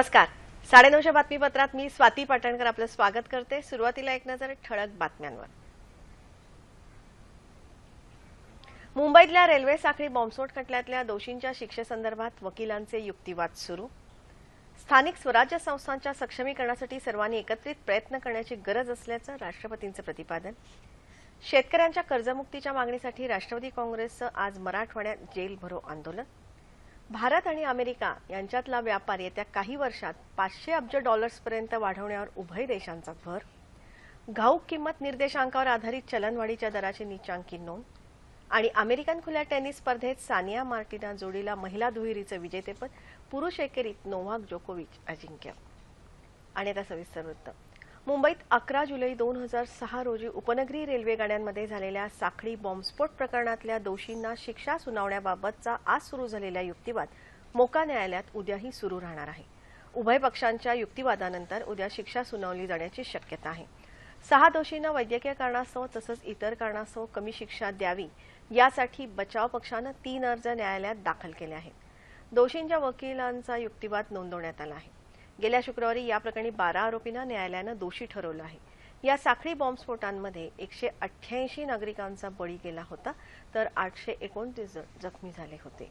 नमस्कार. साडेनऊच्या बातमीपत्रात मी स्वाती पाटणकर आपलं स्वागत करते. सुरुवातीला एक नजर ठळक बातम्यांवर. मुंबईतल्या रेल्वे साखळी बॉम्बस्फोट खटल्यातल्या दोषींच्या शिक्षेसंदर्भात वकिलांचे युक्तिवाद सुरू. स्थानिक स्वराज्य संस्थांच्या सक्षमीकरणासाठी सर्वांनी एकत्रित प्रयत्न करण्याची गरज असल्याचं राष्ट्रपतींचं प्रतिपादन. शेतकऱ्यांच्या कर्जमुक्तीच्या मागणीसाठी राष्ट्रवादी काँग्रेसचं आज मराठवाड्यात जेल भरो आंदोलन. भारत आणि अमेरिका यांच्यातला व्यापार येत्या काही वर्षात पाचशे अब्ज डॉलर्सपर्यंत वाढवण्यावर उभय देशांचा भर. घाऊक किंमत निर्देशांकावर आधारित चलनवाढीच्या दराची नीचांकी नोंद. आणि अमेरिकन खुल्या टेनिस स्पर्धेत सानिया मार्टिना जोडीला महिला दुहेरीचं विजेतेपद पुरुष एकेरीत नोव्हाक जोकोविच अजिंक्य. आणि आता सविस्तर वृत्त. मुंबईत अकरा जुलै दोन हजार सहा रोजी उपनगरी रेल्वे गाड्यांमध्ये झालेल्या साखळी बॉम्बस्फोट प्रकरणातल्या दोषींना शिक्षा सुनावण्याबाबतचा आज सुरू झालेला युक्तिवाद मोका न्यायालयात उद्याही सुरू राहणार आहे. उभय पक्षांच्या युक्तिवादानंतर उद्या शिक्षा सुनावली जाण्याची शक्यता आहे. सहा दोषींना वैद्यकीय कारणास्तव तसंच इतर कारणास्तव कमी शिक्षा द्यावी यासाठी बचाव पक्षानं तीन अर्ज न्यायालयात दाखल केले आहेत. दोषींच्या वकिलांचा युक्तिवाद नोंदवण्यात आला आहे. गेल्या शुक्रवारी या प्रकरणी बारा आरोपींना न्यायालयानं दोषी ठरवलं आहे. या साखळी बॉम्बस्फोटांमध्ये एकशे अठ्ठ्याऐंशी नागरिकांचा बळी गेला होता तर आठशे एकोणतीस जण जखमी झाले होते.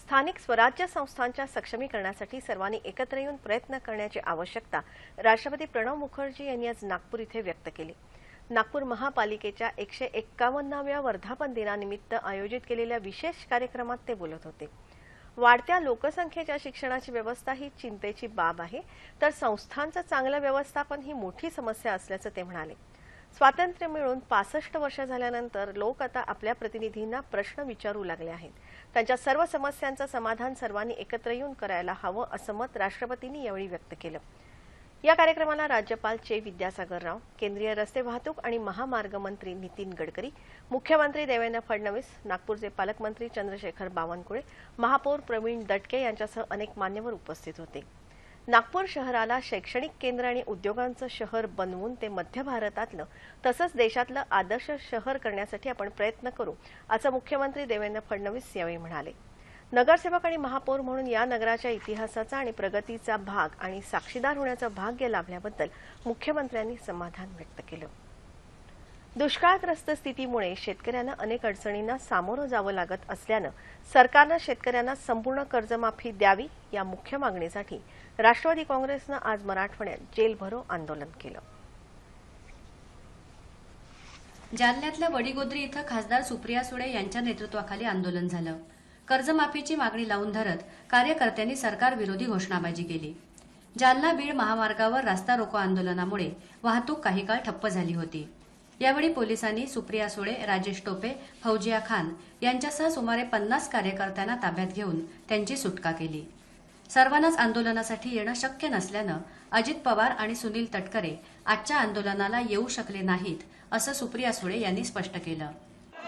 स्थानिक स्वराज्य संस्थांच्या सक्षमीकरणासाठी सर्वांनी एकत्र येऊन प्रयत्न करण्याची आवश्यकता राष्ट्रपती प्रणव मुखर्जी यांनी आज नागपूर इथे व्यक्त केली. नागपूर महापालिकेच्या एकशे एक्कावन्नाव्या वर्धापन दिनानिमित्त आयोजित केलेल्या विशेष कार्यक्रमात ते बोलत होते. वाढत्या लोकसंख्येच्या शिक्षणाची व्यवस्था ही चिंतेची बाब आहे तर संस्थांचं चांगलं व्यवस्थापन ही मोठी समस्या असल्याचं ते म्हणाले. स्वातंत्र्य मिळून पासष्ट वर्ष झाल्यानंतर लोक आता आपल्या प्रतिनिधींना प्रश्न विचारू लागले आहेत. त्यांच्या सर्व समस्यांचं समाधान सर्वांनी एकत्र येऊन करायला हवं असं मत राष्ट्रपतींनी यावेळी व्यक्त केलं. या कार्यक्रमाला राज्यपाल चे विद्यासागर राव केंद्रीय रस्ते वाहतूक आणि महामार्ग मंत्री नितीन गडकरी मुख्यमंत्री देवेंद्र फडणवीस नागपूरचे पालकमंत्री चंद्रशेखर बावनकुळे महापौर प्रवीण दटके यांच्यासह अनेक मान्यवर उपस्थित होते. नागपूर शहराला शैक्षणिक केंद्र आणि उद्योगांचं शहर बनवून ते मध्य भारतातलं तसंच देशातलं आदर्श शहर करण्यासाठी आपण प्रयत्न करू असं मुख्यमंत्री देवेंद्र फडणवीस यावेळी म्हणाले. नगरसेवक आणि महापौर म्हणून या नगराच्या इतिहासाचा आणि प्रगतीचा भाग आणि साक्षीदार होण्याचं भाग्य लाभल्याबद्दल मुख्यमंत्र्यांनी समाधान व्यक्त केलं. दुष्काळग्रस्त स्थितीमुळे शेतकऱ्यांना अनेक अडचणींना सामोरं जावं लागत असल्यानं सरकारनं शेतकऱ्यांना संपूर्ण कर्जमाफी द्यावी या मुख्य मागणीसाठी राष्ट्रवादी काँग्रेसनं आज मराठवाड्यात जेल भरो आंदोलन केलं. जालन्यातल्या वडीगोद्री इथं खासदार सुप्रिया सुळे यांच्या नेतृत्वाखाली आंदोलन झालं. कर्जमाफीची मागणी लावून धरत कार्यकर्त्यांनी सरकारविरोधी घोषणाबाजी केली. जालना बीड महामार्गावर रास्ता रोको आंदोलनामुळे वाहतूक काही काळ ठप्प झाली होती. यावेळी पोलिसांनी सुप्रिया सुळे राजेश टोपे फौजिया खान यांच्यासह सुमारे पन्नास कार्यकर्त्यांना ताब्यात घेऊन त्यांची सुटका केली. सर्वांनाच आंदोलनासाठी येणं शक्य नसल्यानं अजित पवार आणि सुनील तटकरे आजच्या आंदोलनाला येऊ शकले नाहीत असं सुप्रिया सुळे यांनी स्पष्ट केलं.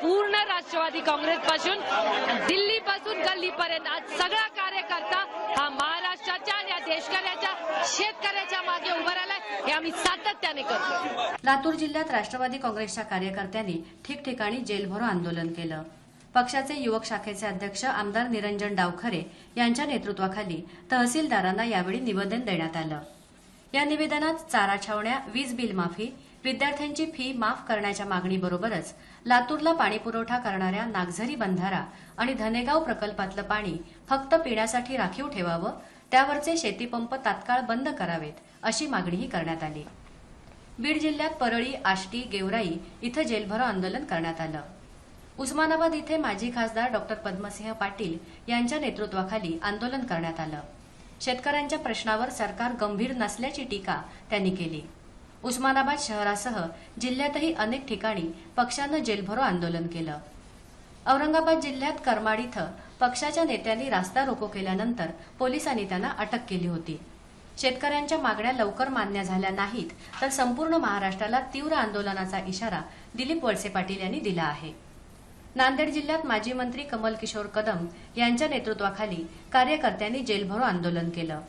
पूर्ण राष्ट्रवादी काँग्रेस पासून दिल्ली पासून गल्लीपर्यंत. आज सगळा कार्यकर्ता हा महाराष्ट्राच्या आणि या देशकऱ्याच्या शेतकऱ्याच्या मागे उभा राहिलाय. हे आम्ही सातत्याने करतो लातूर जिल्ह्यात राष्ट्रवादी काँग्रेसच्या कार्यकर्त्यांनी ठिकठिकाणी जेलभरो आंदोलन केलं. पक्षाचे युवक शाखेचे अध्यक्ष आमदार निरंजन डावखरे यांच्या नेतृत्वाखाली तहसीलदारांना यावेळी निवेदन देण्यात आलं. या निवेदनात चारा छावण्या वीज बिल माफी विद्यार्थ्यांची फी माफ करण्याच्या मागणीबरोबरच लातूरला पाणीपुरवठा करणाऱ्या नागझरी बंधारा आणि धनेगाव प्रकल्पातलं पाणी फक्त पिण्यासाठी राखीव ठेवावं त्यावरचे शेतीपंप तात्काळ बंद करावेत अशी मागणीही करण्यात आली. बीड जिल्ह्यात परळी आष्टी गेवराई इथं जेलभरो आंदोलन करण्यात आलं. उस्मानाबाद इथे माजी खासदार डॉक्टर पद्मसिंह पाटील यांच्या नेतृत्वाखाली आंदोलन करण्यात आलं. शेतकऱ्यांच्या प्रश्नावर सरकार गंभीर नसल्याची टीका त्यांनी केली. उस्मानाबाद शहरासह जिल्ह्यातही अनेक ठिकाणी पक्षानं जेलभरो आंदोलन केलं. औरंगाबाद जिल्ह्यात करमाड इथं पक्षाच्या नेत्यांनी रास्ता रोको केल्यानंतर पोलिसांनी त्यांना अटक केली होती. शेतकऱ्यांच्या मागण्या लवकर मान्य झाल्या नाहीत तर संपूर्ण महाराष्ट्राला तीव्र आंदोलनाचा इशारा दिलीप वळसे पाटील यांनी दिला आहे. नांदेड जिल्ह्यात माजी मंत्री कमल किशोर कदम यांच्या नेतृत्वाखाली कार्यकर्त्यांनी जेलभरो आंदोलन केलं.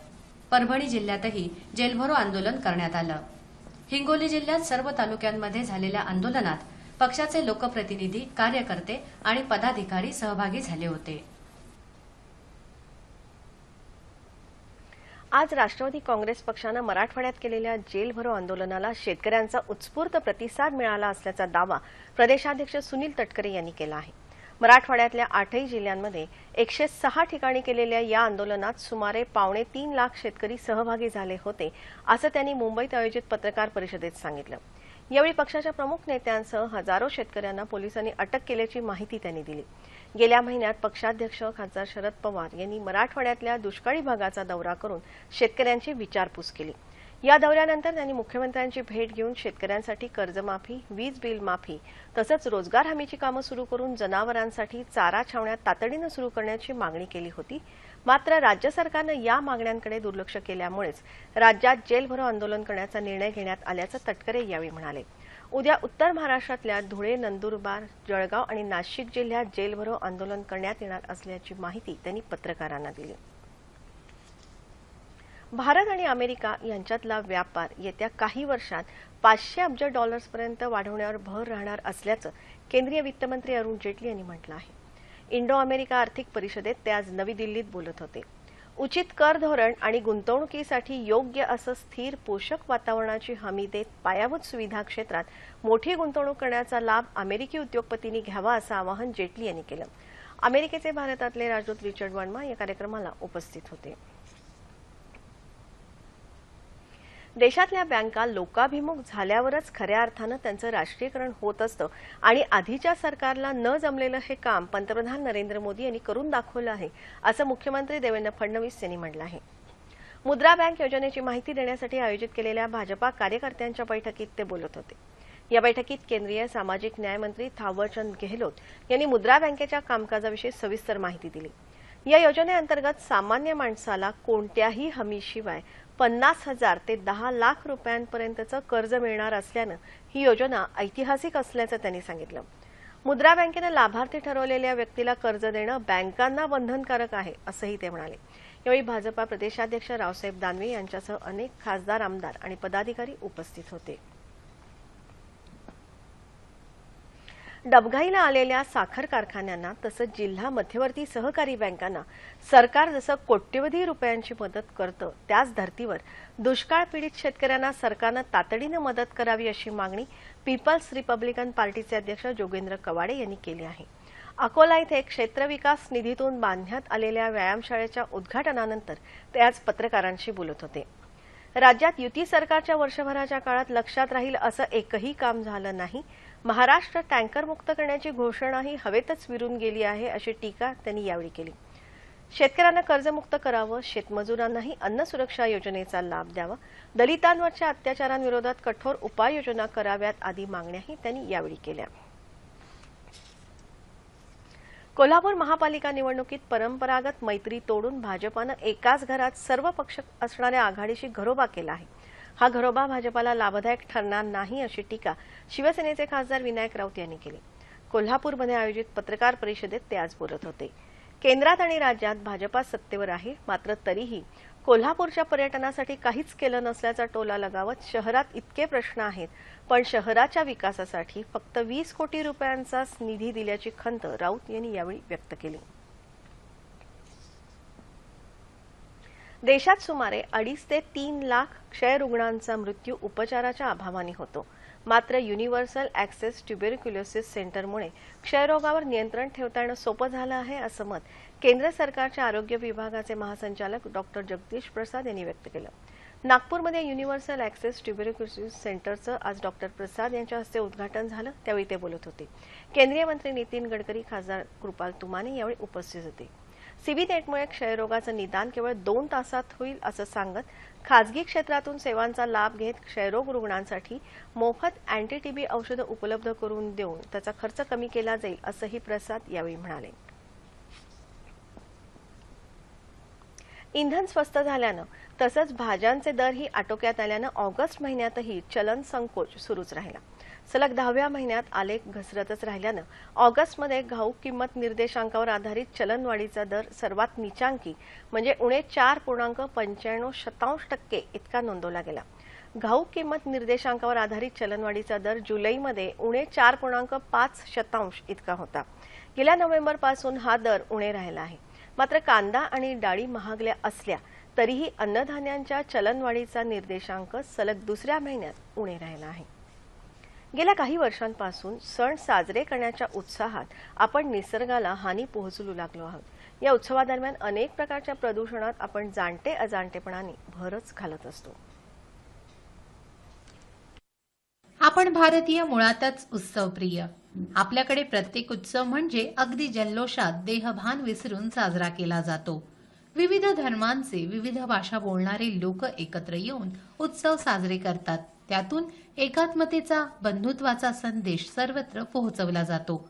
परभणी जिल्ह्यातही जेलभरो आंदोलन करण्यात आलं. हिंगोली जिल्ह्यात सर्व तालुक्यांमध्ये झालेल्या आंदोलनात पक्षाचे लोकप्रतिनिधी कार्यकर्ते आणि पदाधिकारी सहभागी झाले होते. आज राष्ट्रवादी काँग्रेस पक्षानं मराठवाड्यात केलेल्या जेलभरो आंदोलनाला शेतकऱ्यांचा उत्स्फूर्त प्रतिसाद मिळाला असल्याचा दावा प्रदेशाध्यक्ष सुनील तटकरे यांनी केला आहे. मराठवाड्यातल्या आठही जिल्ह्यांमध्ये एकशे सहा ठिकाणी केलेल्या या आंदोलनात सुमारे पावणे तीन लाख शेतकरी सहभागी झाले होते असं त्यांनी मुंबईत आयोजित पत्रकार परिषदेत सांगितलं. यावेळी पक्षाच्या प्रमुख नेत्यांसह हजारो शेतकऱ्यांना पोलिसांनी अटक केल्याची माहिती त्यांनी दिली. गेल्या महिन्यात पक्षाध्यक्ष खासदार शरद पवार यांनी मराठवाड्यातल्या दुष्काळी भागाचा दौरा करून शेतकऱ्यांची विचारपूस केली. या दौऱ्यानंतर त्यांनी मुख्यमंत्र्यांची भेट घेऊन शेतकऱ्यांसाठी कर्जमाफी वीज बिल माफी तसंच रोजगार हमीची कामं सुरू करून जनावरांसाठी चारा छावण्यात तातडीनं सुरू करण्याची मागणी केली होती. मात्र राज्य सरकारनं या मागण्यांकडे दुर्लक्ष केल्यामुळेच राज्यात जेलभरो आंदोलन करण्याचा निर्णय घेण्यात आल्याचं तटकरे यावेळी म्हणाले. उद्या उत्तर महाराष्ट्रातल्या धुळे नंदुरबार जळगाव आणि नाशिक जिल्ह्यात जेलभरो आंदोलन करण्यात येणार असल्याची माहिती त्यांनी पत्रकारांना दिली. भारत आणि अमेरिका यांच्यातला व्यापार येत्या काही वर्षात पाचशे अब्ज डॉलर्सपर्यंत वाढवण्यावर भर राहणार असल्याचं केंद्रीय वित्तमंत्री अरुण जेटली यांनी म्हटलं आहे. इंडो अमेरिका आर्थिक परिषदेत ते आज नवी दिल्लीत बोलत होते. उचित कर धोरण आणि गुंतवणुकीसाठी योग्य असं स्थिर पोषक वातावरणाची हमी देत पायाभूत सुविधा क्षेत्रात मोठी गुंतवणूक करण्याचा लाभ अमेरिकी उद्योगपतींनी घ्यावा असं आवाहन जेटली यांनी केलं. अमेरिकेचे भारतातले राजदूत रिचर्ड वर्मा या कार्यक्रमाला उपस्थित होते. देशातल्या बँका लोकाभिमुख झाल्यावरच खऱ्या अर्थानं त्यांचं राष्ट्रीयकरण होत असतं. आणि आधीच्या सरकारला न जमलेलं हे काम पंतप्रधान नरेंद्र मोदी यांनी करून दाखवलं आहे असं मुख्यमंत्री देवेंद्र फडणवीस यांनी म्हटलं आहे. मुद्रा बँक योजनेची माहिती देण्यासाठी आयोजित केलेल्या भाजपा कार्यकर्त्यांच्या बैठकीत ते बोलत होते. या बैठकीत केंद्रीय सामाजिक न्याय मंत्री थावरचंद गेहलोत यांनी मुद्रा बँकेच्या कामकाजाविषयी सविस्तर माहिती दिली. या योजनेअंतर्गत सामान्य माणसाला कोणत्याही हमीशिवाय पन्नास हजार ते दहा लाख रुपयांपर्यंतचं कर्ज मिळणार असल्यानं ही योजना ऐतिहासिक असल्याचं त्यांनी सांगितलं. मुद्रा बँकेनं लाभार्थी ठरवलेल्या व्यक्तीला कर्ज देणं बँकांना बंधनकारक आहे असंही ते म्हणाले. यावेळी भाजपा प्रदेशाध्यक्ष रावसाहेब दानवे यांच्यासह अनेक खासदार आमदार आणि पदाधिकारी उपस्थित होते. डबघाईला आलेल्या साखर कारखान्यांना तसंच जिल्हा मध्यवर्ती सहकारी बँकांना सरकार जसं कोट्यवधी रुपयांची मदत करतं त्याच धर्तीवर दुष्काळ पीडित शेतकऱ्यांना सरकारनं तातडीनं मदत करावी अशी मागणी पीपल्स रिपब्लिकन पार्टीचे अध्यक्ष जोगेंद्र कवाडे यांनी केली आहे. अकोला इथे क्षेत्र विकास निधीतून बांधण्यात आलेल्या व्यायामशाळेच्या उद्घाटनानंतर ते आज पत्रकारांशी बोलत होते. राज्यात युती सरकारच्या वर्षभराच्या काळात लक्षात राहील असं एकही काम झालं नाही महाराष्ट्र टँकरमुक्त करण्याची घोषणाही हवेतच विरून गेली आहे अशी टीका त्यांनी यावेळी केली. शेतकऱ्यांना कर्जमुक्त करावं शेतमजुरांनाही अन्न सुरक्षा योजनेचा लाभ द्यावा दलितांवरच्या अत्याचारांविरोधात कठोर उपाययोजना कराव्यात आदी मागण्याही त्यांनी यावेळी केल्या. कोल्हापूर महापालिका निवडणुकीत परंपरागत मैत्री तोडून भाजपानं एकाच घरात सर्व पक्ष असणाऱ्या आघाडीशी घरोबा केला आहे. हा घरोबा भाजपाला लाभदायक ठरणार नाही अशी टीका शिवसेनेचे खासदार विनायक राऊत यांनी केली. कोल्हापूरमध्ये आयोजित पत्रकार परिषदेत ते आज बोलत होते. केंद्रात आणि राज्यात भाजपा सत्तेवर आहे मात्र तरीही कोल्हापूरच्या पर्यटनासाठी काहीच केलं नसल्याचा टोला लगावत शहरात इतके प्रश्न आहेत पण शहराच्या विकासासाठी फक्त वीस कोटी रुपयांचाच निधी दिल्याची खंत राऊत यांनी यावेळी व्यक्त केली. देशात सुमारे अडीच ते तीन लाख क्षयरुग्णांचा मृत्यू उपचाराच्या अभावाने होतो. मात्र युनिव्हर्सल ऍक्सेस ट्युबेरिक्युलोसिस सेंटरमुळे क्षयरोगावर नियंत्रण ठेवता येणं सोपं झालं आहे असं मत केंद्र सरकारच्या आरोग्य विभागाचे महासंचालक डॉक्टर जगदीश प्रसाद यांनी व्यक्त केलं. नागपूरमध्ये युनिव्हर्सल ऍक्सेस ट्युबेरिक्युलोसिस सेंटरचं आज डॉक्टर प्रसाद यांच्या हस्ते उद्घाटन झालं त्यावेळी ते बोलत होते. केंद्रीय मंत्री नितीन गडकरी खासदार कृपाल तुमाने यावेळी उपस्थित होते. सीबीनेटमुळे क्षयरोगाचं निदान केवळ दोन तासात होईल असं सांगत खासगी क्षेत्रातून सेवांचा लाभ घेत क्षयरोग रुग्णांसाठी मोफत अँटीटीबी औषधं उपलब्ध करून देऊन त्याचा खर्च कमी केला जाईल असंही प्रसाद यावेळी म्हणाले. इंधन स्वस्त झाल्यानं तसंच भाज्यांचे दरही आटोक्यात आल्यानं ऑगस्ट महिन्यातही चलन संकोच सुरूच राहिला. सलग दहाव्या महिन्यात आलेख घसरतच राहिल्यानं ऑगस्टमध्ये घाऊक किंमत निर्देशांकावर आधारित चलनवाढीचा दर सर्वात निचांकी म्हणजे उणे चार पूर्णांक पंच्याण्णव शतांश टक्के इतका नोंदवला गेला. घाऊक किंमत निर्देशांकावर आधारित चलनवाढीचा दर जुलैमध्ये उणे चार पूर्णांक पाच शतांश इतका होता. गेल्या नोव्हेंबरपासून हा दर उणे राहिला आहे. मात्र कांदा आणि डाळी महागल्या असल्या तरीही अन्नधान्यांच्या चलनवाढीचा निर्देशांक सलग दुसऱ्या महिन्यात उणे राहिला आहे. गेल्या काही वर्षांपासून सण साजरे करण्याच्या उत्साहात आपण निसर्गाला हानी पोहोचलू लागलो आहोत. या उत्सवादरम्यान अनेक प्रकारच्या प्रदूषणात आपण जाणते अजाणतेपणाने भरच घालत असतो. आपण भारतीय मुळातच उत्सवप्रिय. आपल्याकडे प्रत्येक उत्सव म्हणजे अगदी जल्लोषात देहभान विसरून साजरा केला जातो. विविध धर्मांचे विविध भाषा बोलणारे लोक एकत्र येऊन उत्सव साजरे करतात. त्यातून एकात्मतेचा बंधुत्वाचा संदेश सर्वत्र पोहोचवला जातो.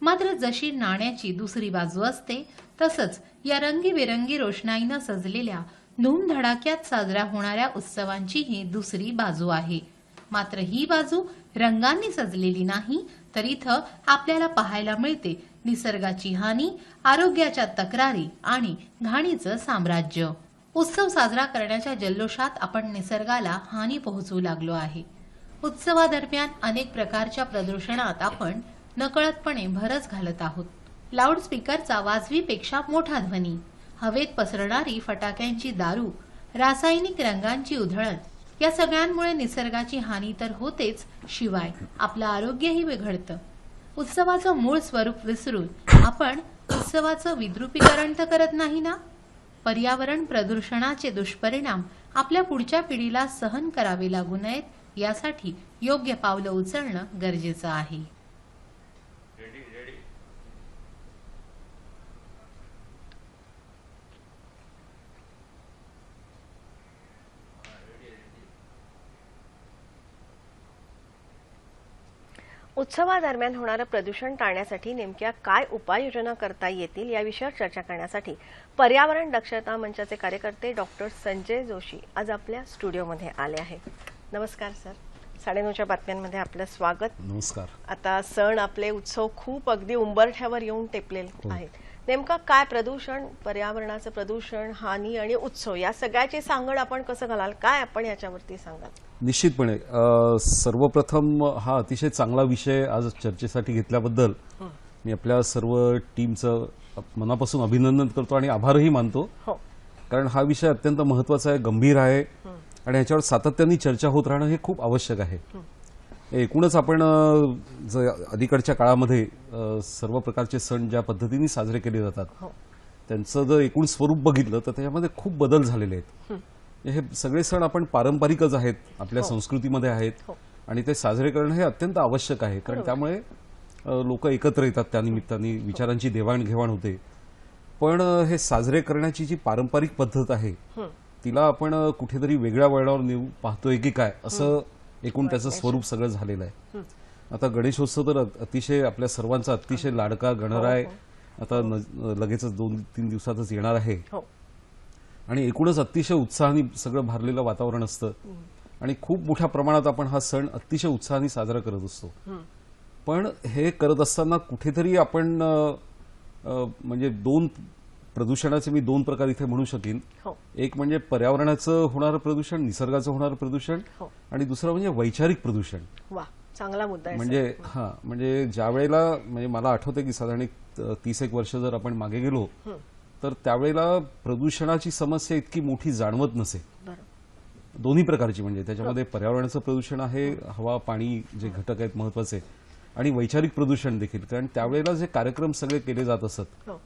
मात्र जशी नाण्याची दुसरी बाजू असते तसंच या रंगीबेरंगी रोषणाईनं सजलेल्या धूमधडाक्यात साजऱ्या होणाऱ्या उत्सवांचीही दुसरी बाजू आहे. मात्र ही बाजू रंगांनी सजलेली नाही तर इथं आपल्याला पाहायला मिळते निसर्गाची हानी आरोग्याच्या तक्रारी आणि घाणीचं साम्राज्य. उत्सव साजरा करण्याच्या जल्लोषात आपण निसर्गाला हानी पोहोचवू लागलो आहे. उत्सवादरम्यान अनेक प्रकारच्या प्रदूषणात आपण नकळतपणे भरच घालत आहोत. लाऊडस्पीकरचा वाजवीपेक्षा मोठा ध्वनी हवेत पसरणारी फटाक्यांची दारू रासायनिक रंगांची उधळण या सगळ्यांमुळे निसर्गाची हानी तर होतेच शिवाय आपलं आरोग्यही बिघडतं. उत्सवाचं मूळ स्वरूप विसरून आपण उत्सवाचं विद्रुपीकरण तर करत नाही ना? पर्यावरण प्रदूषणाचे दुष्परिणाम आपल्या पुढच्या पिढीला सहन करावे लागू नयेत यासाठी योग्य पावलं उचलणं गरजेचं आहे. उत्सवादरम्यान होणारं प्रदूषण टाळण्यासाठी नेमक्या काय उपाययोजना करता येतील या विषयावर चर्चा करण्यासाठी पर्यावरण दक्षता मंचाचे कार्यकर्ते डॉक्टर संजय जोशी आज आपल्या स्टुडिओमध्ये आले आहेत. नमस्कार सर. साडेनऊच्या बातम्यांमध्ये आपलं स्वागत. नमस्कार. आता सण आपले उत्सव खूप अगदी उंबरठ्यावर येऊन टेपलेले हो. आहेत. नेमकं काय प्रदूषण पर्यावरणाचं प्रदूषण हानी आणि उत्सव या सगळ्याची सांगड आपण कसं घालाल? काय आपण याच्यावरती सांगाल? निश्चितपणे. सर्वप्रथम हा अतिशय चांगला विषय आज चर्चेसाठी घेतल्याबद्दल मी आपल्या सर्व टीमचं मनापासून अभिनंदन करतो आणि आभारही मानतो. हो. कारण हा विषय अत्यंत महत्त्वाचा आहे गंभीर आहे आणि ह्याच्यावर सातत्याने चर्चा होत राहणं हे खूप आवश्यक आहे. एकूणच आपण अलीकडच्या काळामध्ये सर्व प्रकारचे सण ज्या पद्धतीने साजरे केले जातात. हो. त्यांचं जर एकूण स्वरूप बघितलं तर त्याच्यामध्ये खूप बदल झालेले आहेत. हे सगळे सण आपण पारंपरिकच आहेत आपल्या संस्कृतीमध्ये आहेत हो. आणि ते साजरे करणं हे अत्यंत आवश्यक आहे. कारण त्यामुळे लोक एकत्र येतात त्यानिमित्ताने विचारांची देवाणघेवाण होते. पण हे साजरे करण्याची जी पारंपरिक पद्धत आहे तिला आपण कुठेतरी वेगळ्या वळणावर नेऊ पाहतोय की काय असं एकूण त्याचं स्वरूप सगळं झालेलं आहे. आता गणेशोत्सव तर अतिशय आपल्या सर्वांचा अतिशय लाडका गणराय आता लगेचच दोन तीन दिवसातच येणार आहे. हो. आणि एकूणच अतिशय उत्साहाने सगळं भारलेलं वातावरण असतं. आणि खूप मोठ्या प्रमाणात आपण हा सण अतिशय उत्साहाने साजरा करत असतो. पण हे करत असताना कुठेतरी आपण म्हणजे दोन प्रदूषणाचे मी दोन प्रकार इथे म्हणू शकेन. हो. एक म्हणजे पर्यावरणाचं होणारं प्रदूषण निसर्गाचं होणारं प्रदूषण हो. आणि दुसरं म्हणजे वैचारिक प्रदूषण. वा चांगला मुद्दा आहे म्हणजे हा म्हणजे ज्या वेळेला म्हणजे मला आठवतंय की साधारण एक तीस एक वर्ष जर आपण मागे गेलो तर त्यावेळेला प्रदूषणाची समस्या इतकी मोठी जाणवत नसे. दोन्ही प्रकारची म्हणजे त्याच्यामध्ये पर्यावरणाचं प्रदूषण आहे हवा पाणी जे घटक आहेत महत्त्वाचे आणि वैचारिक प्रदूषण देखील. कारण त्यावेळेला जे कार्यक्रम सगळे केले जात असत हो.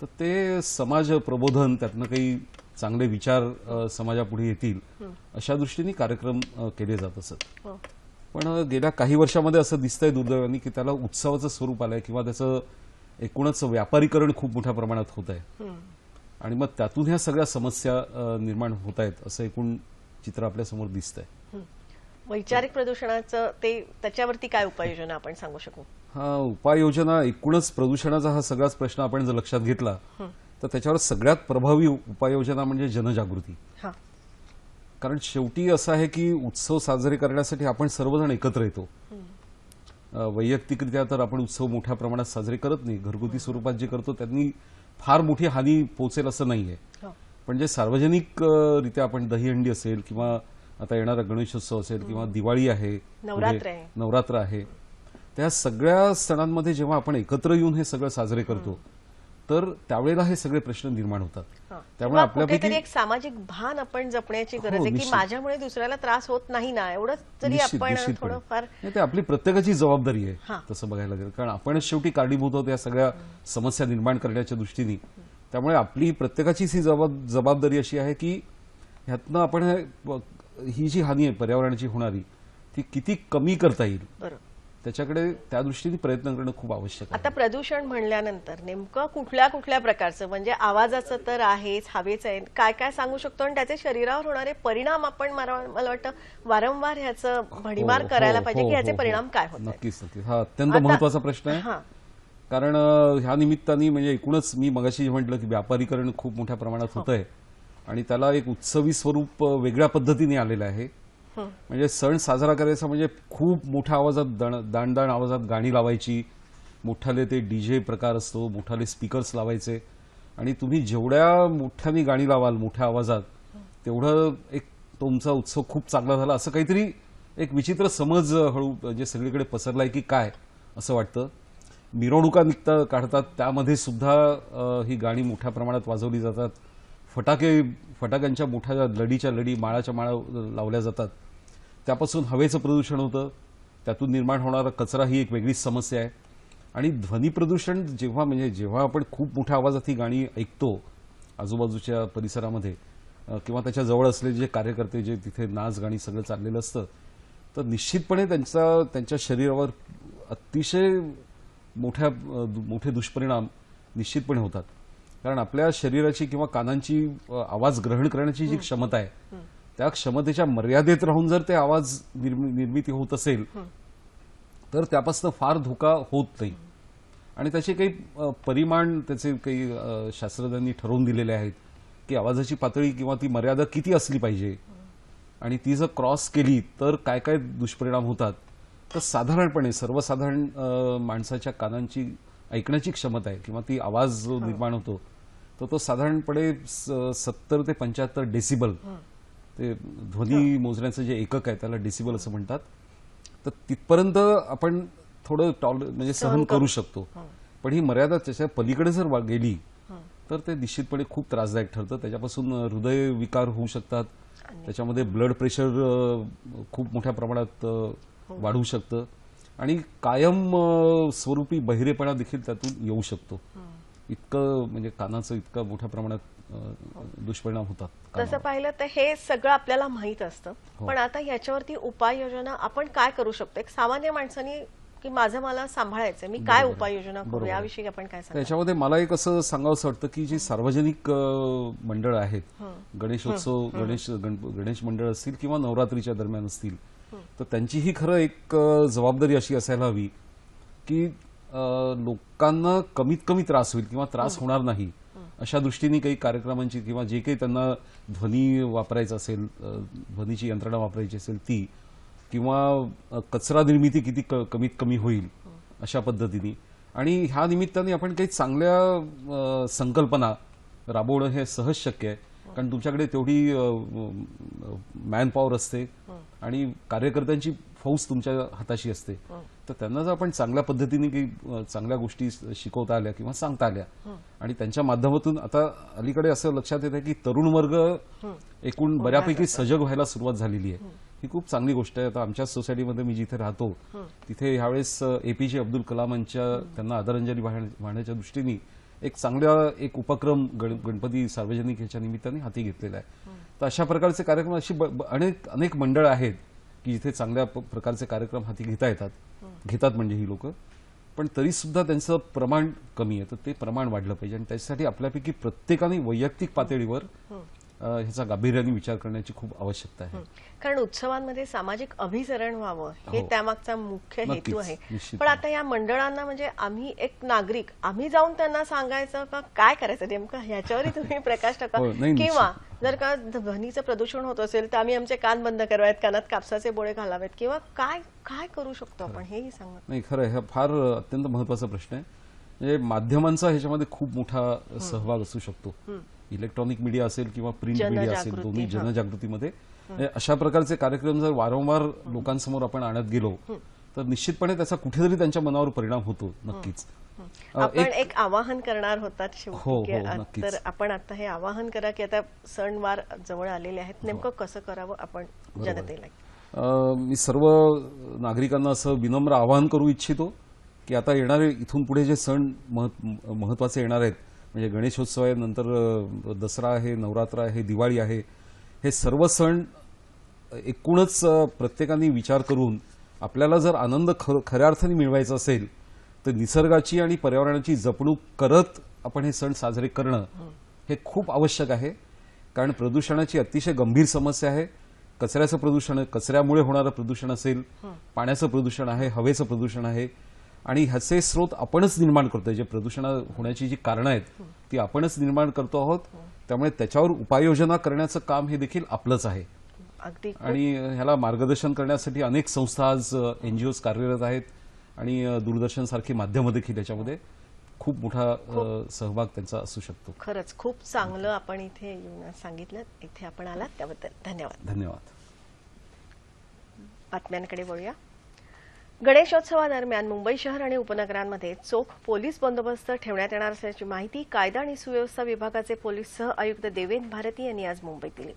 तर ते समाज प्रबोधन त्यातनं काही चांगले विचार समाजापुढे येतील अशा दृष्टीने कार्यक्रम केले जात असत. हो. पण गेल्या काही वर्षामध्ये असं दिसतंय दुर्दैवाने की त्याला उत्सवाचं स्वरूप आलंय किंवा त्याचं एकूणच व्यापारीकरण खूप मोठ्या प्रमाणात होत आहे. आणि मग त्यातून ह्या सगळ्या समस्या निर्माण होत आहेत असं एकूण चित्र आपल्यासमोर दिसतंय. वैचारिक प्रदूषणाचं ते त्याच्यावरती काय उपाययोजना आपण सांगू शकू? हा उपाययोजना एकूणच प्रदूषणाचा हा सगळाच प्रश्न आपण जर लक्षात घेतला तर त्याच्यावर सगळ्यात प्रभावी उपाययोजना म्हणजे जनजागृती. कारण शेवटी असं आहे की उत्सव साजरे करण्यासाठी आपण सर्वजण एकत्र येतो. वैयक्तिकरित्या तर आपण उत्सव मोठ्या प्रमाणात साजरे करत नाही. घरगुती स्वरूपात जे करतो त्यांनी फार मोठी हानी पोचेल असं नाहीये. हो. पण जे सार्वजनिक रित्या आपण दहीहंडी असेल किंवा आता येणारा गणेशोत्सव असेल किंवा दिवाळी आहे पुढे आहे. नवरात्र आहे. त्या सगळ्या सणांमध्ये जेव्हा आपण एकत्र येऊन हे सगळं साजरे करतो तर त्यावेळेला हे सगळे प्रश्न निर्माण होतात. त्यामुळे आपल्यापैकी एक सामाजिक भान आपण जपण्याची गरज हो, आहे की. माझ्यामुळे दुसऱ्याला त्रास होत नाही ना? एवढंच निश्चित आपण थोडंफार ते आपली प्रत्येकाची जबाबदारी आहे. तसं बघायला गेलं. कारण आपणच शेवटी कारणीभूत आहोत या सगळ्या समस्या निर्माण करण्याच्या दृष्टीने. त्यामुळे आपली प्रत्येकाचीच ही जबाब जबाबदारी अशी आहे की ह्यातनं आपण हे- जी हानी आहे पर्यावरणाची होणारी ती किती कमी करता येईल? त्याच्याकडे त्या दृष्टीने प्रयत्न करणं खूप आवश्यक आता प्रदूषण म्हणल्यानंतर नेमकं कुठल्या कुठल्या प्रकारचं म्हणजे आवाजाचं तर आहेच हवेचं आहे काय काय सांगू शकतो? आणि त्याचे शरीरावर होणारे परिणाम आपण मला वाटतं वारंवार ह्याचं भडीमार हो, करायला हो, पाहिजे हो, की ह्याचे हो, परिणाम हो. काय होत नक्कीच नक्कीच. हा अत्यंत महत्त्वाचा प्रश्न आहे. हा. कारण ह्या निमित्ताने म्हणजे एकूणच मी मगाशी म्हटलं की व्यापारीकरण खूप मोठ्या प्रमाणात. होत आहे आणि त्याला एक उत्सवी स्वरूप वेगळ्या पद्धतीने आलेलं आहे. म्हणजे सण साजरा करायचा म्हणजे खूप मोठ्या आवाजात दाण आवाजात गाणी लावायची. मोठाले ते डीजे प्रकार असतो मोठाले स्पीकर्स लावायचे. आणि तुम्ही जेवढ्या मोठ्याने गाणी लावाल मोठ्या आवाजात तेवढं एक तुमचा उत्सव खूप चांगला झाला. असं काहीतरी एक विचित्र समज हळू म्हणजे सगळीकडे पसरलाय की काय असं वाटतं. मिरवणुका निघता काढतात. त्यामध्ये सुद्धा ही गाणी मोठ्या प्रमाणात वाजवली जातात. फटाके फटाक्यांच्या मोठ्या लढीच्या लढी माळाच्या माळा लावल्या जातात. त्यापासून हवेचं प्रदूषण होतं. त्यातून निर्माण होणारा कचरा ही एक वेगळीच समस्या आहे. आणि ध्वनी प्रदूषण जेव्हा म्हणजे जेव्हा आपण खूप मोठ्या आवाजात ही गाणी ऐकतो आजूबाजूच्या परिसरामध्ये किंवा त्याच्याजवळ असलेले जे कार्यकर्ते जे तिथे नाच गाणी सगळं चाललेलं असतं तर निश्चितपणे त्यांचा त्यांच्या शरीरावर अतिशय मोठ्या मोठे दुष्परिणाम निश्चितपणे होतात. कारण आपल्या शरीराची किंवा कानांची आवाज ग्रहण करण्याची जी क्षमता आहे त्या क्षमतेच्या मर्यादेत राहून जर ते आवाज निर्मि- निर्मिती होत असेल तर त्यापासून फार धोका होत नाही. आणि त्याचे काही परिमाण त्याचे काही शास्त्रज्ञांनी ठरवून दिलेले आहेत की आवाजाची पातळी किंवा ती मर्यादा किती असली पाहिजे. आणि ती जर क्रॉस केली तर काय काय दुष्परिणाम होतात? तर साधारणपणे सर्वसाधारण माणसाच्या कानांची ऐकण्याची क्षमता आहे किंवा ती आवाज जो निर्माण होतो तर तो साधारणपणे सत्तर ते पंच्याहत्तर डेसिबल ते ध्वनी मोजण्याचं जे एकक आहे त्याला डेसिबल असं म्हणतात. तर तिथपर्यंत आपण थोडं टॉल म्हणजे सहन करू शकतो. पण ही मर्यादा त्याच्या पलीकडे जर गेली तर ते निश्चितपणे खूप त्रासदायक ठरतं. त्याच्यापासून हृदय विकार होऊ शकतात. त्याच्यामध्ये ब्लड प्रेशर खूप मोठ्या प्रमाणात अ, वाढू शकतं. आणि कायम स्वरूपी बहिरेपणा देखील त्यातून येऊ शकतो. इतकं म्हणजे कानाचं इतकं मोठ्या प्रमाणात दुष्परिणाम होतात. तसं. पाहिलं तर हे सगळं आपल्याला माहीत असतं. हो. पण आता याच्यावरती उपाययोजना आपण काय करू शकतो? एक सामान्य माणसाने की माझं मला सांभाळायचं मी काय उपाययोजना करू. याविषयी आपण काय त्याच्यामध्ये मला एक असं सांगावंसं वाटतं की जी सार्वजनिक मंडळ आहेत गणेशोत्सव गणेश गणेश मंडळ असतील किंवा नवरात्रीच्या दरम्यान असतील तर त्यांची ही खरं एक जबाबदारी अशी असायला हवी की लोकांना कमीत कमी त्रास होईल किंवा त्रास होणार नाही अशा दृष्टीने काही कार्यक्रमांची किंवा जे काही त्यांना ध्वनी वापरायचा असेल ध्वनीची यंत्रणा वापरायची असेल ती किंवा कचरा निर्मिती किती क- कमीत कमी होईल अशा पद्धतीने. आणि ह्या निमित्ताने आपण काही चांगल्या संकल्पना राबवणं हे सहज शक्य आहे. कारण तुमच्याकडे तेवढी मॅन पॉवर असते आणि कार्यकर्त्यांची फौज तुमच्या हाताशी असते. तर त्यांना जर आपण चांगल्या पद्धतीने काही चांगल्या गोष्टी शिकवता आल्या किंवा सांगता आल्या आणि त्यांच्या माध्यमातून आता अलीकडे असं लक्षात येत आहे की तरुण वर्ग एकूण बऱ्यापैकी सजग व्हायला सुरुवात झालेली आहे. ही. खूप चांगली गोष्ट आहे. आता आमच्या सोसायटीमध्ये मी जिथे राहतो तिथे ह्यावेळेस एपीजे अब्दुल कलामांच्या त्यांना आदरांजली वाहण्या- वाहण्याच्या दृष्टीने एक चांगला एक उपक्रम गण- गणपती सार्वजनिक ह्याच्या निमित्ताने हाती घेतलेला आहे. तर अशा प्रकारचे कार्यक्रम अशी अनेक अनेक मंडळ आहेत. की जिथे चांगल्या प्रकारचे कार्यक्रम हाती घेता येतात. घेतात म्हणजे ही लोक. पण तरी सुद्धा त्यांचं प्रमाण कमी आहे. तर ते प्रमाण वाढलं पाहिजे. आणि त्याच्यासाठी आपल्यापैकी प्रत्येकाने वैयक्तिक पातळीवर ह्याचा गांभीर्याने विचार करण्याची खूप आवश्यकता आहे. कारण उत्सवांमध्ये सामाजिक अभिसरण व्हावं हे हो. त्यामागचा मुख्य हेतू आहे. पण आता या मंडळांना म्हणजे आम्ही एक नागरिक आम्ही जाऊन त्यांना सांगायचं का काय करायचं नेमकं? ह्याच्यावरही तुम्ही प्रकाश टाका. हो. किंवा जर का ध्वनीचं प्रदूषण होत असेल तर आम्ही आमचे कान बंद करावेत कानात कापसाचे बोळे घालावेत किंवा काय काय करू शकतो आपण? हेही सांगा. नाही खरं हा फार अत्यंत महत्त्वाचा प्रश्न आहे. म्हणजे माध्यमांचा ह्याच्यामध्ये खूप मोठा सहभाग असू शकतो. इलेक्ट्रॉनिक मीडिया असेल किंवा प्रिंट मीडिया असेल दोन्ही हा. जनजागृतीमध्ये म्हणजे अशा प्रकारचे कार्यक्रम जर वारंवार लोकांसमोर आपण आणत गेलो तर निश्चितपणे त्याचा कुठेतरी त्यांच्या मनावर परिणाम होतो नक्कीच. आपण एक एक आवाहन करणार होतात हो, हो. तर आपण आता हे आवाहन करा की आता सणवार जवळ आलेले आहेत नेमकं कसं करावं आपण जनतेला? मी सर्व नागरिकांना असं विनम्र आवाहन करू इच्छितो की आता येणारे इथून पुढे जे सण महत्- महत्त्वाचे येणार आहेत म्हणजे गणेशोत्सव आहे नंतर दसरा आहे नवरात्र आहे दिवाळी आहे हे सर्व सण एकूणच प्रत्येकाने विचार करून आपल्याला जर आनंद ख- खऱ्या अर्थाने मिळवायचा असेल तर निसर्गाची आणि पर्यावरणाची जपणूक करत आपण हे सण साजरे करणं हे खूप आवश्यक आहे. कारण प्रदूषणाची अतिशय गंभीर समस्या आहे. कचऱ्याचं प्रदूषण कचऱ्यामुळे होणारं प्रदूषण असेल पाण्याचं प्रदूषण आहे हवेचं प्रदूषण आहे आणि ह्याचे स्रोत आपणच निर्माण करतोय. जे प्रदूषण होण्याची जी कारणं आहेत ती आपणच निर्माण करतो आहोत. त्यामुळे त्याच्यावर उपाययोजना करण्याचं काम हे देखील आपलंच आहे. आणि ह्याला मार्गदर्शन करण्यासाठी अनेक संस्था आज एनजीओज कार्यरत आहेत आणि दूरदर्शन सारखी माध्यमं देखील याच्यामध्ये खूप मोठा सहभाग त्यांचा असू शकतो. खरंच खूप चांगलं आपण इथे येऊन सांगितलं. इथे आपण आलात. त्याबद्दल धन्यवाद. धन्यवाद. बातम्यांकडे वळूया. गणेशोत्सवादरम्यान मुंबई शहर आणि उपनगरांमध्ये चोख पोलीस बंदोबस्त ठेवण्यात येणार असल्याची माहिती कायदा आणि सुव्यवस्था विभागाचे पोलीस सह आयुक्त देवेंद्र भारती यांनी आज मुंबईत दिली.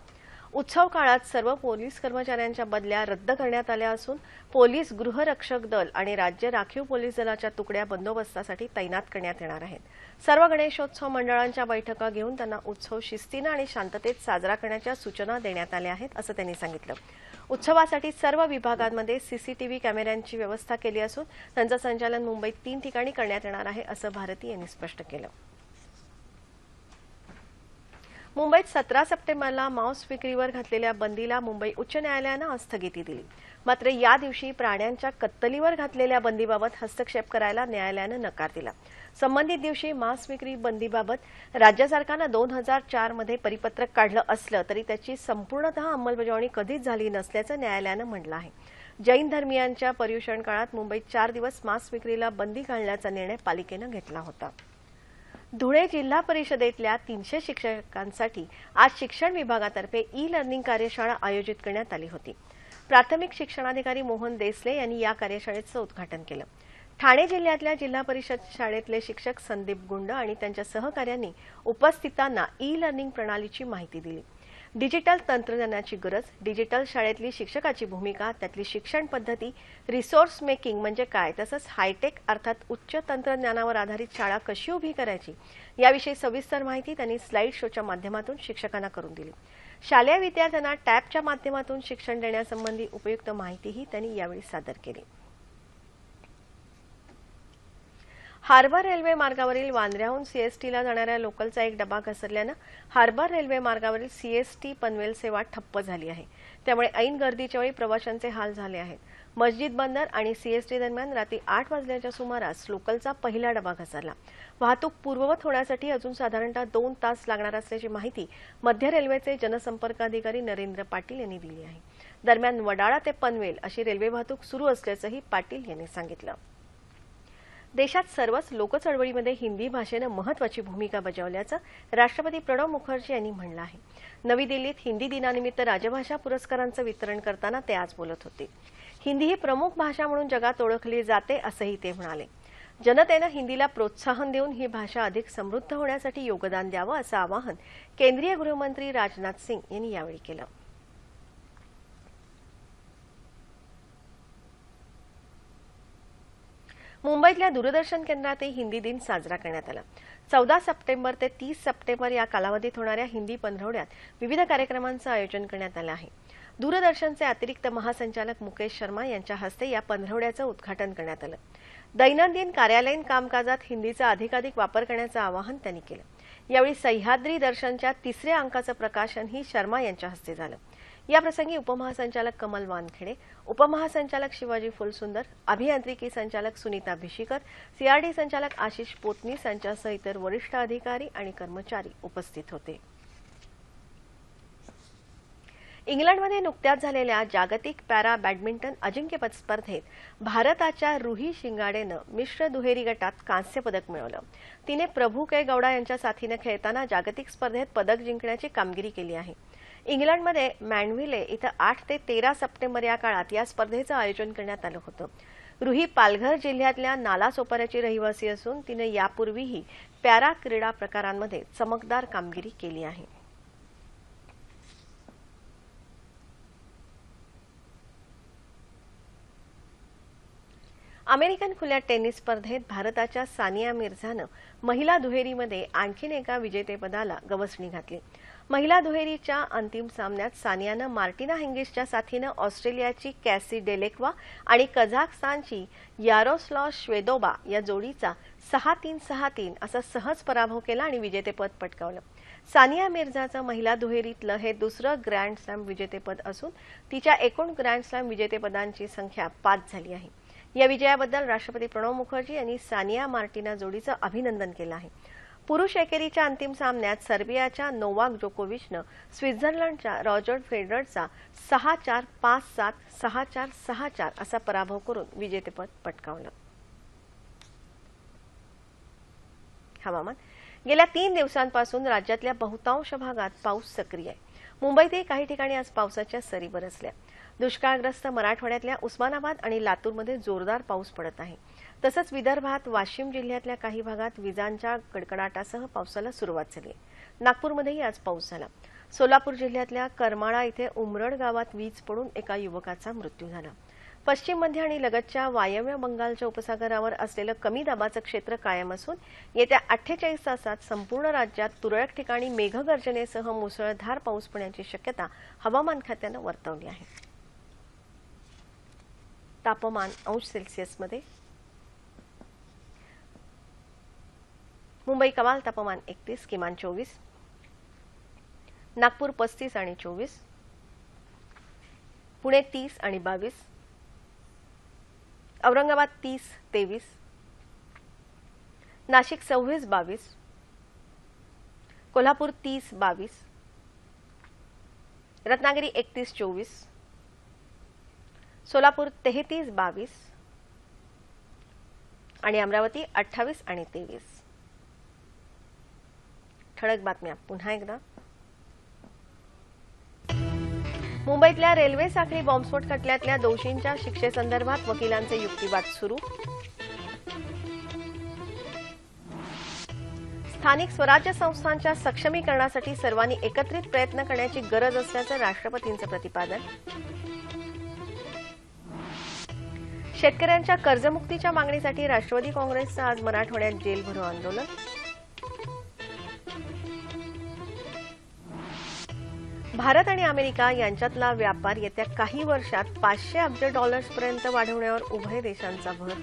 उत्सव काळात सर्व पोलीस कर्मचाऱ्यांच्या बदल्या रद्द करण्यात आल्या असून पोलीस गृहरक्षक दल आणि राज्य राखीव पोलीस दलाच्या तुकड्या बंदोबस्तासाठी तैनात करण्यात येणार आहेत. सर्व गणेशोत्सव मंडळांच्या बैठका घेऊन त्यांना उत्सव शिस्तीनं आणि शांततेत साजरा करण्याच्या सूचना देण्यात आल्या आहेत असं त्यांनी सांगितलं. उत्सवासाठी सर्व विभागांमध्ये सीसीटीव्ही कॅमेऱ्यांची व्यवस्था केली असून त्यांचं संचालन मुंबईत तीन ठिकाणी करण्यात येणार आहे असं भारती यांनी स्पष्ट केलं. मुंबईत सतरा सप्टेंबरला मांस विक्रीवर घातलेल्या बंदीला मुंबई उच्च न्यायालयानं आज स्थगिती दिली. मात्र या दिवशी प्राण्यांच्या कत्तलीवर घातलेल्या बंदीबाबत हस्तक्षेप करायला न्यायालयानं नकार दिला. संबंधित दिवशी मांस विक्री बंदीबाबत राज्य सरकारनं दोन हजार चारमध्ये परिपत्रक काढलं असलं तरी त्याची संपूर्णतः अंमलबजावणी कधीच झाली नसल्याचं न्यायालयानं म्हटलं आहे. जैन धर्मियांच्या पर्युषण काळात मुंबईत चार दिवस मांस विक्रीला बंदी घालण्याचा निर्णय पालिकेनं घेतला होता. धुळे जिल्हा परिषदेतल्या तीनशे शिक्षकांसाठी आज शिक्षण विभागातर्फे ई लर्निंग कार्यशाळा आयोजित करण्यात आली होती. प्राथमिक शिक्षणाधिकारी मोहन देसले यांनी या कार्यशाळेचं उद्घाटन केलं. ठाणे जिल्ह्यातल्या जिल्हा परिषद शाळेतले शिक्षक संदीप गुंड आणि त्यांच्या सहकाऱ्यांनी उपस्थितांना ई लर्निंग प्रणालीची माहिती दिली. डिजिटल तंत्रज्ञानाची गरज डिजिटल शाळेतली शिक्षकाची भूमिका त्यातली शिक्षण पद्धती रिसोर्स मेकिंग म्हणजे काय तसंच हायटेक अर्थात उच्च तंत्रज्ञानावर आधारित शाळा कशी उभी करायची याविषयी सविस्तर माहिती त्यांनी स्लाईड शोच्या माध्यमातून शिक्षकांना करून दिली. शालेय विद्यार्थ्यांना टॅबच्या माध्यमातून शिक्षण देण्यासंबंधी उपयुक्त माहितीही त्यांनी यावेळी सादर केली. हार्बर रेल्वे मार्गावरील वांद्र्याहून सीएसटीला जाणाऱ्या लोकलचा एक डबा घसरल्यानं हार्बर रेल्वे मार्गावरील सीएसटी पनवेल सेवा ठप्प झाली आहे. त्यामुळे ऐन गर्दीच्या वेळी प्रवाशांचे हाल झाले आहेत. मस्जिद बंदर आणि सीएसटी दरम्यान रात्री आठ वाजल्याच्या सुमारास लोकलचा पहिला डबा घसरला. वाहतूक पूर्ववत होण्यासाठी अजून साधारणतः दोन तास लागणार असल्याची माहिती मध्य रेल्वेचे जनसंपर्क अधिकारी नरेंद्र पाटील यांनी दिली आहे. दरम्यान वडाळा ते पनवेल अशी रेल्वे वाहतूक सुरू असल्याचंही पाटील यांनी सांगितलं. देशात सर्वच लोकचळवळीमध्ये हिंदी भाषेनं महत्वाची भूमिका बजावल्याचं राष्ट्रपती प्रणव मुखर्जी यांनी म्हणलं आहे. नवी दिल्लीत हिंदी दिनानिमित्त राजभाषा पुरस्कारांचं वितरण करताना ते आज बोलत होते. हिंदी ही प्रमुख भाषा म्हणून जगात ओळखली जाते असंही ते म्हणाले. जनतेनं हिंदीला प्रोत्साहन देऊन ही भाषा अधिक समृद्ध होण्यासाठी योगदान द्यावं असं आवाहन केंद्रीय गृहमंत्री राजनाथ सिंग यांनी यावेळी केलं. मुंबईतल्या दूरदर्शन केंद्रातही हिंदी दिन साजरा करण्यात आला. चौदा सप्टेंबर ते तीस सप्टेंबर या कालावधीत होणाऱ्या हिंदी पंधरवड्यात विविध कार्यक्रमांचं आयोजन करण्यात आलं आहे. दूरदर्शनचे अतिरिक्त महासंचालक मुकेश शर्मा यांच्या हस्ते या पंधरवड्याचं उद्घाटन करण्यात आलं. दैनंदिन कार्यालयीन कामकाजात हिंदीचा अधिकाधिक वापर करण्याचं आवाहन त्यांनी केलं. यावेळी सह्याद्री दर्शनच्या तिसऱ्या अंकाचं प्रकाशनही शर्मा यांच्या हस्ते झालं. याप्रसंगी उपमहासंचालक कमल वानखेडे उपमहासंचालक शिवाजी फुलसुंदर अभियांत्रिकी संचालक सुनीता भिशीकर सीआरडी संचालक आशिष पोतनीस यांच्यासह इतर वरिष्ठ अधिकारी आणि कर्मचारी उपस्थित होते. इंग्लंडमध्ये नुकत्याच झालेल्या जागतिक पॅरा बॅडमिंटन अजिंक्यपद स्पर्धेत भारताच्या रुही शिंगाडेनं मिश्र दुहेरी गटात कांस्य पदक मिळवलं. तिने प्रभू के गौडा यांच्या साथीनं खेळताना जागतिक स्पर्धेत पदक जिंकण्याची कामगिरी केली आहे. इंग्लंडमध्ये मॅनव्हिले इथं आठ ते तेरा सप्टेंबर या काळात या स्पर्धेचं आयोजन करण्यात आलं होतं. रुही पालघर जिल्ह्यातल्या नालासोपाऱ्याची रहिवासी असून तिनं यापूर्वीही पॅरा क्रीडा प्रकारांमध्ये चमकदार कामगिरी केली आहे. अमेरिकन खुल्या टेनिस स्पर्धेत भारताच्या सानिया मिर्झानं महिला दुहेरीमध्ये आणखीन एका विजेतेपदाला गवसणी घातली. महिला दुहेरीच्या अंतिम सामन्यात सानियानं मार्टिना हेंगिसच्या साथीनं ऑस्ट्रेलियाची कॅसी डेलेक्वा आणि कझाकस्तानची यारोस्लॉ श्वेदोबा या जोडीचा सहा तीन सहा तीन असा सहज पराभव केला आणि विजेतेपद पटकावलं. सानिया मिर्झाचं महिला दुहेरीतलं हे दुसरं ग्रँड स्लॅम विजेतेपद असून तिच्या एकूण ग्रँड स्लॅम विजेतेपदांची संख्या पाच झाली आहे. या विजयाबद्दल राष्ट्रपती प्रणव मुखर्जी यांनी सानिया मार्टिना जोडीचं अभिनंदन केलं आहे. पुरुष एकेरीच्या अंतिम सामन्यात सर्बियाच्या नोवाक जोकोविचनं स्वित्झर्लंडच्या रॉजर्ड फेडररचा सहा चार पाच सात सहा चार सहा चार असा पराभव करून विजेतेपद पटकावलं. हवामान. गेल्या तीन दिवसांपासून राज्यातल्या बहुतांश भागात पाऊस सक्रिय आहे. मुंबईतही काही ठिकाणी आज पावसाच्या सरी बरसल्या. दुष्काळग्रस्त मराठवाड्यातल्या उस्मानाबाद आणि लातूरमध्ये जोरदार पाऊस पडत आहे. तसंच विदर्भात वाशिम जिल्ह्यातल्या काही भागात विजांच्या कडकडाटासह पावसाला सुरुवात झाली. नागपूरमध्येही आज पाऊस झाला. सोलापूर जिल्ह्यातल्या करमाळा इथे उमरड गावात वीज पडून एका युवकाचा मृत्यू झाला. पश्चिम मध्य आणि लगतच्या वायव्य बंगालच्या उपसागरावर असलेलं कमी दाबाचं क्षेत्र कायम असून येत्या अठ्ठेचाळीस तासात संपूर्ण राज्यात तुरळक ठिकाणी मेघगर्जनेसह मुसळधार पाऊस पडण्याची शक्यता हवामान खात्यानं वर्तवली आहे. तापमान अंश सेल्सिअसमध्ये मुंबई कमाल तापमान एकतीस किमान चोवीस. नागपूर पस्तीस आणि चोवीस. पुणे तीस आणि बावीस. औरंगाबाद तीस तेवीस. नाशिक सव्वीस बावीस. कोल्हापूर तीस बावीस. रत्नागिरी एकतीस चोवीस. सोलापूर तेहतीस बावीस. आणि अमरावती अठ्ठावीस आणि तेवीस. ठळक बातम्या. पुन्हा एकदा. मुंबईतल्या रेल्वे साखळी बॉम्बस्फोट खटल्यातल्या दोषींच्या शिक्षेसंदर्भात वकिलांचे युक्तिवाद सुरू. स्थानिक स्वराज्य संस्थांच्या सक्षमीकरणासाठी सर्वांनी एकत्रित प्रयत्न करण्याची गरज असल्याचं राष्ट्रपतींचं प्रतिपादन. शेतकऱ्यांच्या कर्जमुक्तीच्या मागणीसाठी राष्ट्रवादी काँग्रेसचं आज मराठवाड्यात जेलभरो आंदोलन. भारत आणि अमेरिका यांच्यातला व्यापार येत्या काही वर्षात पाचशे अब्ज डॉलर्सपर्यंत वाढवण्यावर उभय देशांचा भर.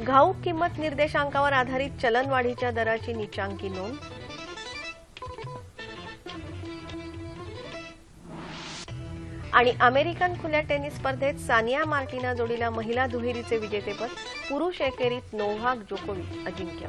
घाऊक किंमत निर्देशांकावर आधारित चलनवाढीच्या दराची निचांकी नोंद. आणि अमेरिकन खुल्या टेनिस स्पर्धेत सानिया मार्टिना जोडीला महिला दुहेरीचे विजेतेपद पुरुष एकेरीत नोव्हाक जोकोविच अजिंक्य.